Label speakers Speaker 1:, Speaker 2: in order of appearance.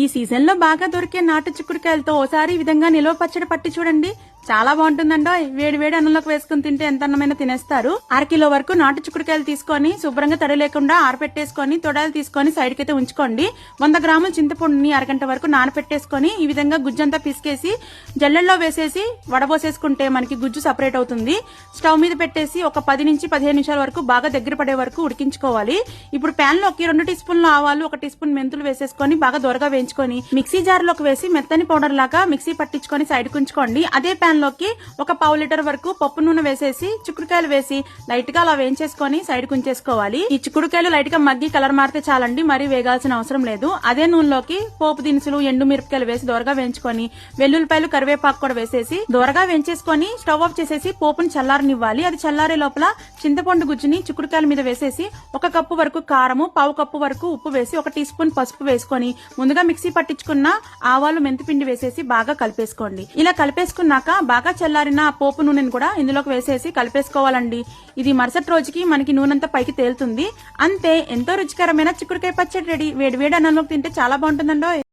Speaker 1: ఈ సీజన్లో బాగా దొరికే నాటు చిక్కుడుకాయలతో ఓసారి ఈ విధంగా నిల్వ పచ్చడి పట్టి చూడండి. చాలా బాగుంటుందండో. వేడి వేడి అన్నంలోకి వేసుకుని తింటే ఎంత అన్నమైన తినేస్తారు. అరకిలో వరకు నాటు చిక్కుడుకాయలు తీసుకొని శుభ్రంగా తడి లేకుండా ఆరపెట్టేసుకొని తొడాలు తీసుకొని సైడ్కి అయితే ఉంచుకోండి. వంద గ్రాముల చింతపండుని అరగంట వరకు నానపెట్టేసుకొని ఈ విధంగా గుజ్జంతా పిసికేసి జల్లెల్లో వేసేసి వడబోసేసుకుంటే మనకి గుజ్జు సపరేట్ అవుతుంది. స్టవ్ మీద పెట్టేసి ఒక పది నుంచి పదిహేను నిమిషాల వరకు బాగా దగ్గర పడే వరకు ఉడికించుకోవాలి. ఇప్పుడు ప్యాన్ ఒక రెండు టీ స్పూన్ల ఆవాలు ఒక టీ స్పూన్ మెంతులు వేసేసుకొని బాగా దొరగా వేయించుకొని మిక్సీ జార్లోకి వేసి మెత్తని పౌడర్ లాగా మిక్సీ పట్టించుకొని సైడ్ ఉంచుకోండి అదే ప్యాన్లోకి ఒక పావు లీటర్ వరకు పప్పు నూనె వేసేసి చిక్కుడుకాయలు వేసి లైట్గా అలా వేయించేసుకొని సైడ్ కుంచేసుకోవాలి. ఈ చిక్కుడుకాయలు లైట్గా మగ్గి కలర్ మారితే చాలండి మరీ వేగాల్సిన అవసరం లేదు. అదే నూనెలోకి పోపు దినుసులు ఎండు మిరపకాయలు వేసి దోరగా వేయించుకొని వెల్లుల్లిపాయలు కరివేపాకు కూడా వేసేసి దోరగా వేయించేసుకొని స్టవ్ ఆఫ్ చేసేసి పోపుని చల్లారనివ్వాలి. అది చల్లారే లోపల చింతపండు గుజ్జుని చిక్కుడుకాయల మీద వేసేసి ఒక కప్పు వరకు కారము పావు కప్పు వరకు ఉప్పు వేసి ఒక టీ స్పూన్ పసుపు వేసుకొని ముందుగా మిక్సీ పట్టించుకున్న ఆవాలు మెంతిపిండి వేసేసి బాగా కలిపేసుకోండి. ఇలా కలిపేసుకున్నాక బాగా చల్లారిన పోపు నూనెను కూడా ఇందులోకి వేసేసి కలిపేసుకోవాలండి. ఇది మరుసటి రోజుకి మనకి నూనెంతా పైకి తేలుతుంది. అంతే ఎంతో రుచికరమైన చిక్కుడుకాయ పచ్చడి రెడీ. వేడి వేడి అన్నంలోకి తింటే చాలా బాగుంటుందండో